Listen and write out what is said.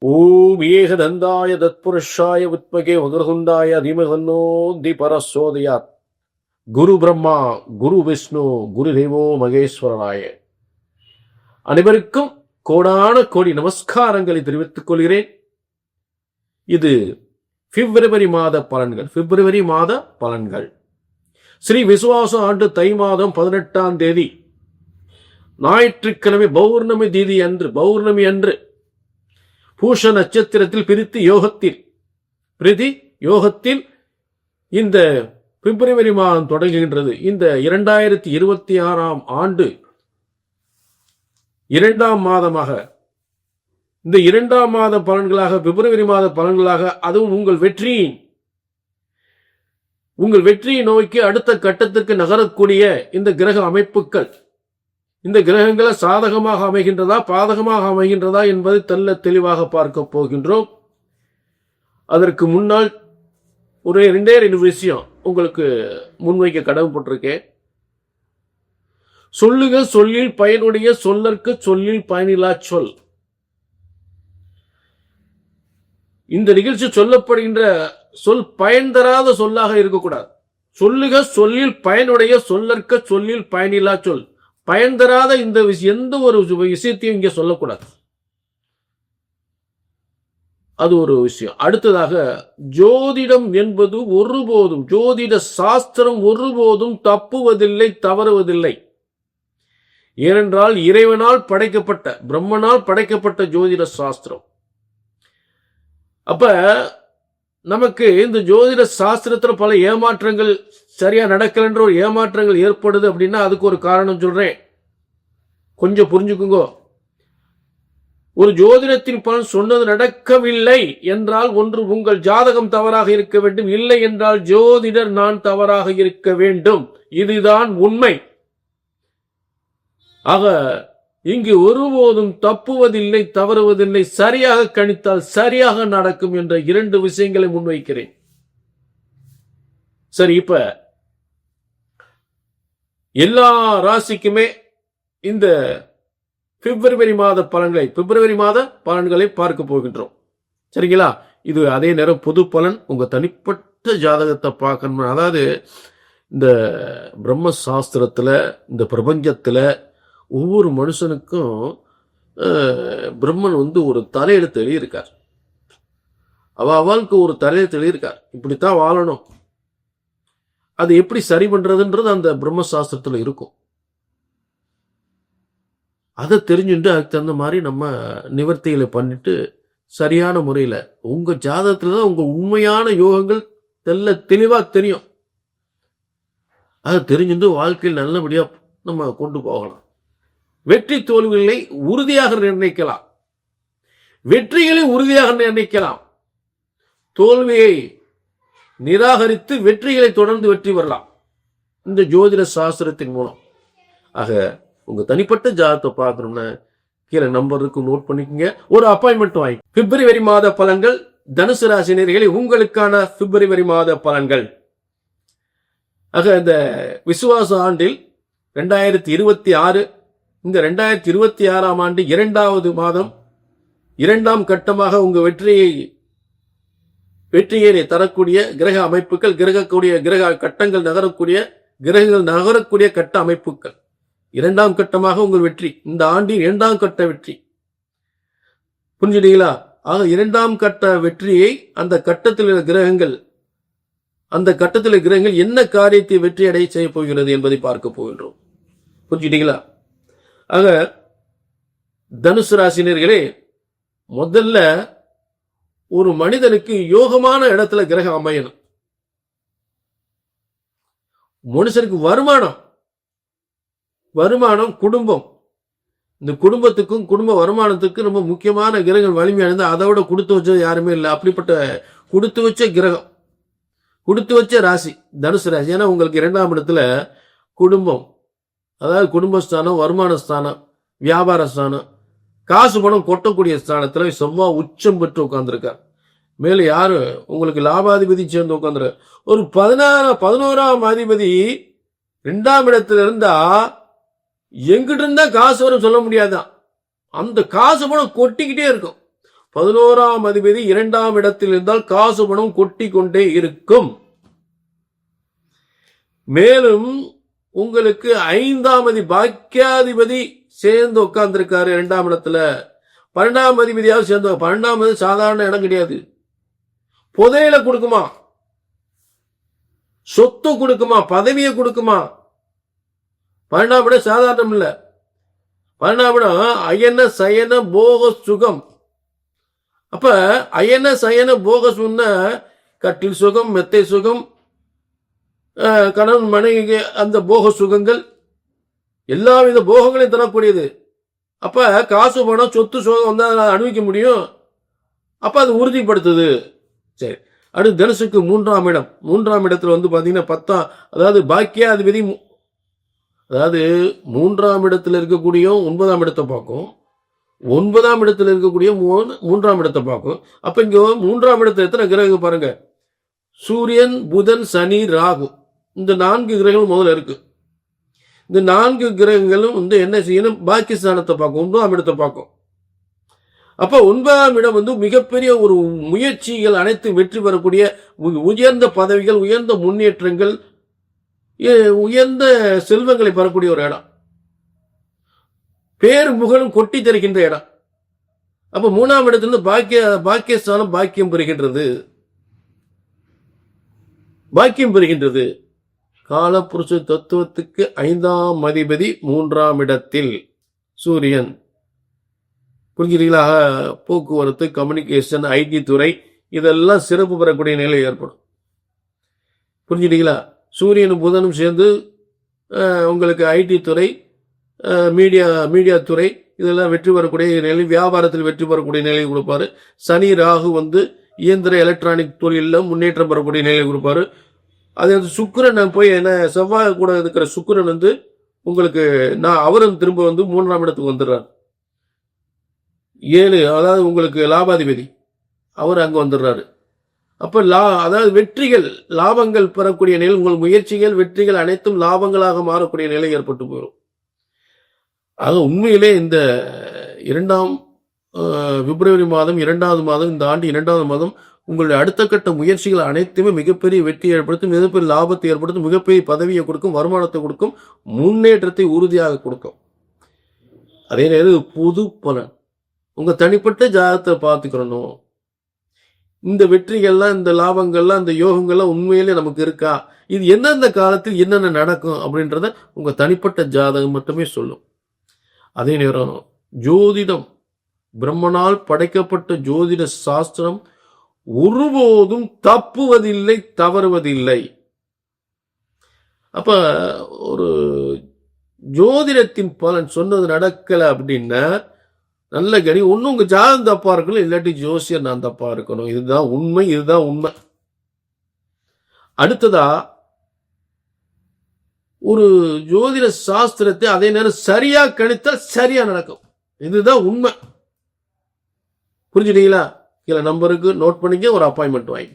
ஓம் ஏகதந்தாய தத்புருஷாய உத்மகே வக்ரதுண்டாய அதிமகன்னோந்தி பரசோதயாத். குரு பிரம்மா குரு விஷ்ணு குரு தேவோ மகேஸ்வரனாய. அனைவருக்கும் கோடான கோடி நமஸ்காரங்களை தெரிவித்துக் கொள்கிறேன். இது பிப்ரவரி மாத பலன்கள் பிப்ரவரி மாத பலன்கள். ஸ்ரீ விசுவாச ஆண்டு தை மாதம் பதினெட்டாம் தேதி. ஞாயிற்றுக்கிழமை பௌர்ணமி தீதி அன்று பௌர்ணமி அன்று பூஷ நட்சத்திரத்தில் பிரித்து யோகத்தில் பிரதி யோகத்தில் இந்த பிப்ரவரி மாதம் தொடங்குகின்றது. இந்த இரண்டாயிரத்தி இருபத்தி ஆறாம் ஆண்டு இரண்டாம் மாதமாக இந்த இரண்டாம் மாத பலன்களாக பிப்ரவரி மாத பலன்களாக அதுவும் உங்கள் வெற்றியின் உங்கள் வெற்றியை நோக்கி அடுத்த கட்டத்திற்கு நகரக்கூடிய இந்த கிரக அமைப்புகள் இந்த கிரகங்களை சாதகமாக அமைகின்றதா பாதகமாக அமைகின்றதா என்பதை தெல்ல தெளிவாக பார்க்க போகின்றோம். அதற்கு முன்னால் ஒரு ரெண்டே ரெண்டு விஷயம் உங்களுக்கு முன்வைக்க கடமைப்பட்டிருக்கேன் சொல்லுக சொல்லில் பயனுடைய சொல்லற்கு சொல்லில் பயனில்லா சொல். இந்த நிகழ்ச்சி சொல்லப்படுகின்ற சொல் பயன் தராத சொல்லாக இருக்கக்கூடாது. சொல்லுக சொல்லில் பயனுடைய சொல்லற்க சொல்லில் பயனிலா சொல். பயன் தராத இந்த விஷயம் எந்த ஒரு விஷயத்தையும் இங்கே சொல்லக்கூடாது. அது ஒரு விஷயம். அடுத்ததாக ஜோதிடம் என்பது ஒருபோதும் ஜோதிட சாஸ்திரம் ஒருபோதும் தப்புவதில்லை தவறுவதில்லை. ஏனென்றால் இறைவனால் படைக்கப்பட்ட பிரம்மனால் படைக்கப்பட்ட ஜோதிட சாஸ்திரம். அப்ப நமக்கு இந்த ஜோதிட சாஸ்திரத்துல பல ஏமாற்றங்கள் சரியா நடக்கலன்ற ஒரு ஏமாற்றங்கள் ஏற்படுது அப்படின்னா அதுக்கு ஒரு காரணம் சொல்றேன். கொஞ்சம் புரிஞ்சுக்குங்கோ. ஒரு ஜோதிடத்தின் பலன் சொன்னது நடக்கவில்லை என்றால் ஒன்று உங்கள் ஜாதகம் தவறாக இருக்க வேண்டும். இல்லை என்றால் ஜோதிடர் நான் தவறாக இருக்க வேண்டும். இதுதான் உண்மை. ஆக இங்கு ஒருபோதும் தப்புவதில்லை தவறுவதில்லை சரியாக கணித்தால் சரியாக நடக்கும் என்ற இரண்டு விஷயங்களை முன்வைக்கிறேன். சரி இப்ப எல்லா ராசிக்குமே இந்த பிப்ரவரி மாத பலன்களை பிப்ரவரி மாத பலன்களை பார்க்க போகின்றோம். சரிங்களா? இது அதே நேரம் பொது பலன். உங்க தனிப்பட்ட ஜாதகத்தை பார்க்கணும். அதாவது இந்த பிரம்ம சாஸ்திரத்துல இந்த பிரபஞ்சத்துல ஒவ்வொரு மனுஷனுக்கும் பிரம்மன் வந்து ஒரு தலையெழுத்து எழுதியிருக்கார் அவ அவளுக்கு ஒரு தலையெழுத்து எழுதியிருக்கார் இப்படித்தான் வாழணும். அது எப்படி சரி பண்றதுன்றது அந்த பிரம்ம சாஸ்திரத்துல இருக்கும். அதை தெரிஞ்சுட்டு அதுக்கு தகுந்த மாதிரி நம்ம நிவர்த்திகளை பண்ணிட்டு சரியான முறையில் உங்க ஜாதகத்துல தான் உங்க உண்மையான யோகங்கள் தெல்ல தெளிவா தெரியும். அதை தெரிஞ்சுட்டு வாழ்க்கையில் நல்லபடியா நம்ம கொண்டு போகலாம். வெற்றி தோல்விகளை உறுதியாக நிர்ணயிக்கலாம். வெற்றிகளை உறுதியாக நிர்ணயிக்கலாம். தோல்வியை நிராகரித்து வெற்றிகளை தொடர்ந்து வெற்றி பெறலாம். இந்த ஜோதிட சாஸ்திரத்தின் மூலம். ஆக உங்க தனிப்பட்ட ஜாதகத்தை பார்க்கணும்னா கீழே நம்பர் இருக்கு நோட் பண்ணிக்கோங்க. ஒரு அப்பாயின்மெண்ட் வாங்கி. பிப்ரவரி மாத பலன்கள் தனுசு ராசினியர்களே உங்களுக்கான பிப்ரவரி மாத பலன்கள். ஆக இந்த விசுவாச ஆண்டில் ரெண்டாயிரத்தி இருபத்தி ஆறு இந்த ரெண்டாயிரத்தி இருபத்தி ஆறாம் ஆண்டு இரண்டாவது மாதம் இரண்டாம் கட்டமாக உங்கள் வெற்றியை வெற்றியை தரக்கூடிய கிரக அமைப்புகள் கிரகக்கூடிய கிரக கட்டங்கள் நகரக்கூடிய கிரகங்கள் நகரக்கூடிய கட்ட அமைப்புகள். இரண்டாம் கட்டமாக உங்கள் வெற்றி இந்த ஆண்டின் இரண்டாம் கட்ட வெற்றி. புரிஞ்சுட்டீங்களா ஆக இரண்டாம் கட்ட வெற்றியை அந்த கட்டத்தில் உள்ள கிரகங்கள் அந்த கட்டத்தில் கிரகங்கள் என்ன காரியத்தை வெற்றி அடைய செய்ய போகிறது என்பதை பார்க்க போகின்றோம். புரிஞ்சுட்டீங்களா ஆக தனுசு ராசினியர்களே முதல்ல ஒரு மனிதனுக்கு யோகமான இடத்துல கிரகம் அமையணும். மனுஷனுக்கு வருமானம் வருமானம் குடும்பம். இந்த குடும்பத்துக்கும் குடும்ப வருமானத்துக்கும் ரொம்ப முக்கியமான கிரகங்கள் வலிமையானது அதை விட கொடுத்து வச்சது யாருமே இல்லை. அப்படிப்பட்ட கொடுத்து வச்ச கிரகம் கொடுத்து வச்ச ராசி தனுசு ராசி. ஏன்னா உங்களுக்கு இரண்டாம் இடத்துல குடும்பம் அதாவது குடும்பஸ்தானம் வருமான ஸ்தானம் வியாபார ஸ்தானம் காசு பணம் கொட்டக்கூடிய ஸ்தானத்துல செவ்வாய் உச்சம் பெற்று உட்கார்ந்துருக்கார். மேல யாரு? உங்களுக்கு லாபாதிபதி சேர்ந்து உட்காந்துரு ஒரு பதினாறு பதினோராம் அதிபதி ரெண்டாம் இடத்துல இருந்தா எங்கிட்ட இருந்தா காசு வரும் சொல்ல முடியாதான் அந்த காசு பணம் கொட்டிக்கிட்டே இருக்கும். பதினோராம் அதிபதி இரண்டாம் இடத்தில் இருந்தால் காசு பணம் கொட்டி கொண்டே இருக்கும். மேலும் உங்களுக்கு ஐந்தாம் அதி பாக்கியாதிபதி சேர்ந்து உட்கார்ந்திருக்காரு இரண்டாம் இடத்துல. பன்னெண்டாம் அதிபதியாவது சேர்ந்து பன்னெண்டாம் அது சாதாரண இடம் கிடையாது. புதையில கொடுக்குமா? சொத்து கொடுக்குமா? பதவியை கொடுக்குமா? பன்னெண்டாம் இடம் சாதாரணம் இல்ல. பன்னெண்டாம் இடம் அயன சயன போக சுகம். அப்ப அயன சயன போக சுகம்னா கட்டில் சுகம் மெத்தை சுகம் கணவன் மனைவிக்கு அந்த போக சுகங்கள் எல்லா வித போகங்களையும் தரக்கூடியது. அப்ப காசு பணம் சொத்து சுகம் வந்தால் அதை அனுபவிக்க முடியும். அப்ப அது உறுதிப்படுத்துது. சரி. அடுத்து தனுசுக்கு மூன்றாம் இடம். மூன்றாம் இடத்துல வந்து பார்த்தீங்கன்னா பத்தாம் அதாவது பாக்கியாதிபதி அதாவது மூன்றாம் இடத்துல இருக்கக்கூடிய ஒன்பதாம் இடத்தை பார்க்கும். ஒன்பதாம் இடத்துல இருக்கக்கூடிய மூணு- மூன்றாம் இடத்தை பார்க்கும். அப்ப இங்க மூன்றாம் இடத்துல எத்தனை கிரகம் பாருங்க. சூரியன் புதன் சனி ராகு. இந்த நான்கு கிரகங்கள் முதல்ல இருக்கு. இந்த நான்கு கிரகங்களும் வந்து என்ன செய்யணும்? பாகிஸ்தானத்தை பார்க்கும் ஒன்பதாம் இடத்தை பார்க்கும். அப்ப ஒன்பதாம் இடம் வந்து மிகப்பெரிய ஒரு முயற்சிகள் அனைத்து வெற்றி பெறக்கூடிய உ- உயர்ந்த பதவிகள் உயர்ந்த முன்னேற்றங்கள் உயர்ந்த செல்வங்களை பெறக்கூடிய ஒரு இடம். பேர் புகழும் கொட்டி தருகின்ற இடம். அப்ப மூணாம் இடத்திலிருந்து பாக்கிய பாக்கியஸ்தானம் பாக்கியம் பெறுகின்றது. பாக்கியம் பெறுகின்றது. காலப்புருஷ தத்துவத்துக்கு ஐந்தாம் அதிபதி மூன்றாம் இடத்தில் சூரியன். புரிஞ்சுறீங்களா போக்குவரத்து கம்யூனிகேஷன் ஐடி துறை இதெல்லாம் சிறப்பு பெறக்கூடிய நிலை ஏற்படும். புரிஞ்சுட்டீங்களா சூரியனும் புதனும் சேர்ந்து உங்களுக்கு ஐடி துறை மீடியா மீடியா துறை இதெல்லாம் வெற்றி பெறக்கூடிய நிலை வியாபாரத்தில் வெற்றி பெறக்கூடிய நிலையை கொடுப்பாரு. சனி ராகு வந்து இயந்திர எலக்ட்ரானிக் தொழிலில் முன்னேற்றம் பெறக்கூடிய நிலையை கொடுப்பாரு. அது வந்து சுக்கரன் போய் என்ன செவ்வாய் கூட இருக்கிற சுக்கரன் வந்து உங்களுக்கு நான் அவரும் திரும்ப வந்து மூன்றாம் இடத்துக்கு வந்துடுறார். ஏழு அதாவது உங்களுக்கு லாபாதிபதி அவர் அங்கே வந்துடுறாரு. அப்போ லா அதாவது வெற்றிகள் லாபங்கள் பெறக்கூடிய நிலை உங்கள் முயற்சிகள் வெற்றிகள் அனைத்தும் லாபங்களாக மாறக்கூடிய நிலை ஏற்பட்டு போயிடும். ஆக உண்மையிலே இந்த இரண்டாம் பிப்ரவரி மாதம் இரண்டாவது மாதம் இந்த ஆண்டு இரண்டாவது மாதம் உங்களுடைய அடுத்த கட்ட முயற்சிகள் அனைத்துமே மிகப்பெரிய வெற்றி ஏற்படுத்தும் மிகப்பெரிய லாபத்தை ஏற்படுத்தும் மிகப்பெரிய பதவியை கொடுக்கும் வருமானத்தை கொடுக்கும் முன்னேற்றத்தை உறுதியாக கொடுக்கும். அதே நேரம் புது பலன். உங்க தனிப்பட்ட ஜாதகத்தை பார்த்துக்கிறணும். இந்த வெற்றிகள்லாம் இந்த லாபங்கள்லாம் இந்த யோகங்கள்லாம் உண்மையிலே நமக்கு இருக்கா? இது எந்தெந்த காலத்தில் என்னென்ன நடக்கும் அப்படின்றத உங்க தனிப்பட்ட ஜாதகம் மட்டுமே சொல்லும். அதே நேரம் ஜோதிடம். பிரம்மனால் படைக்கப்பட்ட ஜோதிட சாஸ்திரம் ஒருபோதும் தப்புவதில்லை தவறுவதில்லை. அப்ப ஒரு ஜோதிடத்தின் பலன் சொன்னது நடக்கல அப்படின்னா நல்ல கணி ஒன்னும் உங்க ஜாதகம் தப்பா இருக்கணும் இல்லாட்டி ஜோசியர் நான் தப்பா இருக்கணும். இதுதான் உண்மை இதுதான் உண்மை. அடுத்ததா ஒரு ஜோதிட சாஸ்திரத்தை அதே நேரம் சரியா கணித்தால் சரியா நடக்கும். இதுதான் உண்மை. புரிஞ்சுட்டீங்களா? கீழே நம்பருக்கு நோட் பண்ணிக்க ஒரு அப்பாயின்மெண்ட் வாங்கி.